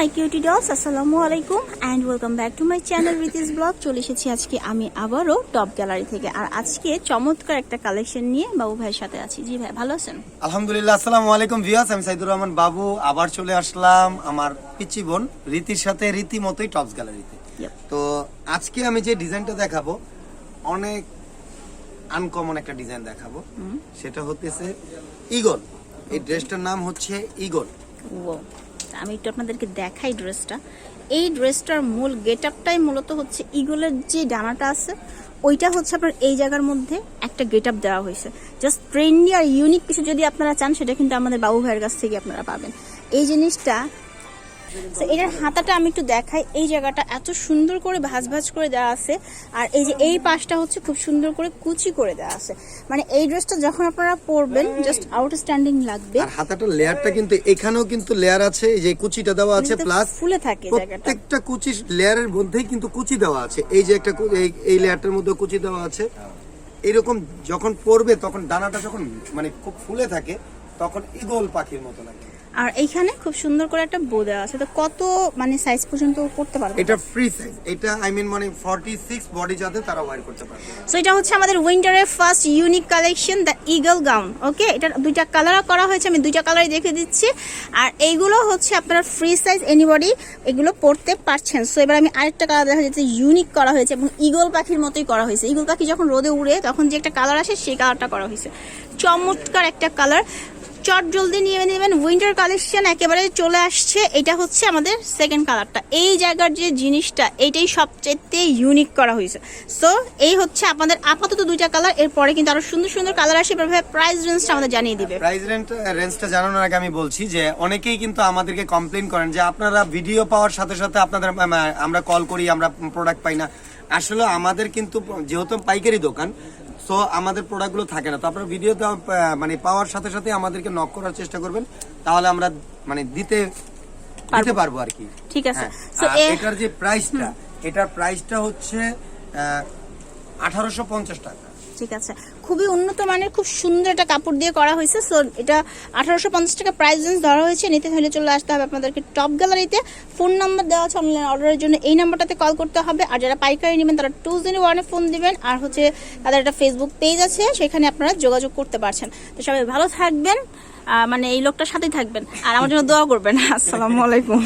মাই cutie dolls আসসালামু আলাইকুম and welcome back to my channel Riti's vlog চলে এসেছি আজকে আমি আবারও টপ গ্যালারি থেকে। আর আজকে চমৎকার একটা কালেকশন নিয়ে বাবু ভাইয়ের সাথে আছি। জি ভাই ভালো আছেন? আলহামদুলিল্লাহ আসসালামু আলাইকুম ভিউয়ার্স আমি সাইদুর রহমান বাবু আবার চলে আসলাম আমার পিচি বোন রীতির সাথে রীতিমতোই টপস গ্যালারিতে। তো আজকে আমি যে ডিজাইনটা দেখাবো অনেক আনকমন একটা ডিজাইন দেখাবো। সেটা হতেছে ইগল এই ড্রেসটার নাম হচ্ছে ইগল ও আমি একটু আপনাদেরকে দেখাই ড্রেসটা এই ড্রেসটার মূল গেট আপটাই মূলত হচ্ছে ইগলের যে ডানাটা আছে, ওইটা হচ্ছে আপনার এই জায়গার মধ্যে একটা গেট আপ দেওয়া হয়েছে। জাস্ট ট্রেন্ডি আর ইউনিক কিছু যদি আপনারা চান, সেটা কিন্তু আমাদের বাবু ভাইয়ের কাছ থেকে আপনারা পাবেন। এই জিনিসটা তো এটার হাতাটা আমি একটু দেখাই। এই জায়গাটা এত সুন্দর করে ভাঁজ ভাজ করে দেওয়া আছে। আর এই যে এই পাশটা হচ্ছে খুব সুন্দর করে কুচি করে দেওয়া আছে। মানে এই ড্রেসটা যখন আপনারা পরবেন জাস্ট আউটস্ট্যান্ডিং লাগবে। আর হাতাটার লেয়ারটা কিন্তু এখানেও কিন্তু লেয়ার আছে এই যে কুচিটা দেওয়া আছে প্লাস ফুলে থাকে জায়গাটা। প্রত্যেকটা কুচি লেয়ারের মধ্যেই কিন্তু কুচি দেওয়া আছে। এই যে একটা এই- এই লেয়ারটার মধ্যে কুচি দেওয়া আছে। এরকম যখন পড়বে তখন ডানাটা যখন মানে খুব ফুলে থাকে তখন ইগল পাখির মতো লাগে। আর এইখানে খুব সুন্দর করে একটা বো দেওয়া আছে। তো কত মানে সাইজ পর্যন্ত করতে পারবে? এটা ফ্রি সাইজ এটা আই মিন মানে 46 বডি যাতে তারা ওয়্যার করতে পারবে সো এটা হচ্ছে আমাদের উইন্টারের first unique collection the eagle gown okay এটা দুইটা কালার করা হয়েছে আমি দুইটা কালারই দেখে দিচ্ছি। আর এইগুলো হচ্ছে আপনার ফ্রি সাইজ এনিবডি এগুলো পড়তে পারছেন। সো এবার আমি আরেকটা কালার দেখা যাচ্ছে ইউনিক করা হয়েছে এবং ইগল পাখির মতোই করা হয়েছে। ইগল পাখি যখন রোদে উড়ে তখন যে একটা কালার আসে সেই কালারটা করা হয়েছে। চমৎকার একটা কালার চট জলদি নিয়ে নেবেন। উইন্টার কালেকশন একেবারে চলে আসছে। এটা হচ্ছে আমাদের সেকেন্ড কালারটা এই জায়গার যে জিনিসটা এইটাই সবচেয়ে ইউনিক করা হয়েছে। সো এই হচ্ছে আপনাদের আপাতত দুইটা কালার এরপরে কিন্তু আরও সুন্দর সুন্দর কালার আসে, এবার প্রাইস রেঞ্জটা আমাদের জানিয়ে দিবে। প্রাইস রেঞ্জ রেঞ্জটা জানানোর আগে আমি বলছি যে, অনেকেই কিন্তু আমাদেরকে কমপ্লেন করেন যে, আপনারা ভিডিও পাওয়ার সাথে সাথে আপনাদের আমরা কল করি, আমরা প্রোডাক্ট পাই না। আসলে আমাদের কিন্তু, যেহেতু পাইকারি দোকান সো আমাদের প্রোডাক্টগুলো থাকে না। তো আপনার ভিডিও মানে পাওয়ার সাথে সাথে আমাদেরকে নক করার চেষ্টা করবেন। তাহলে আমরা মানে দিতে দিতে পারব আর কি ঠিক আছে। হ্যাঁ, সো এটার যে প্রাইসটা এটার প্রাইসটা হচ্ছে আঠারোশো পঞ্চাশ টাকা। ঠিক আছে। খুবই উন্নত মানের, খুব সুন্দর একটা কাপড় দিয়ে করা হয়েছে। সো এটা আঠারোশো পঞ্চাশ টাকা প্রাইস রেঞ্জ ধরা হয়েছে। নিতে হলে চলে আসতে হবে আপনাদেরকে টপ গ্যালারিতে ফোন নাম্বার দেওয়া আছে অনলাইন অর্ডারের জন্য। এই নাম্বারটাতে কল করতে হবে। আর যারা পাইকারি নেবেন, তারা টু জিরো ওয়ানে ফোন দিবেন। আর হচ্ছে তাদের একটা ফেসবুক পেজ আছে, সেখানে আপনারা যোগাযোগ করতে পারছেন। তো সবাই ভালো থাকবেন। মানে এই লোকটার সাথেই থাকবেন। আর আমার জন্য দোয়া করবেন। আসসালামু আলাইকুম।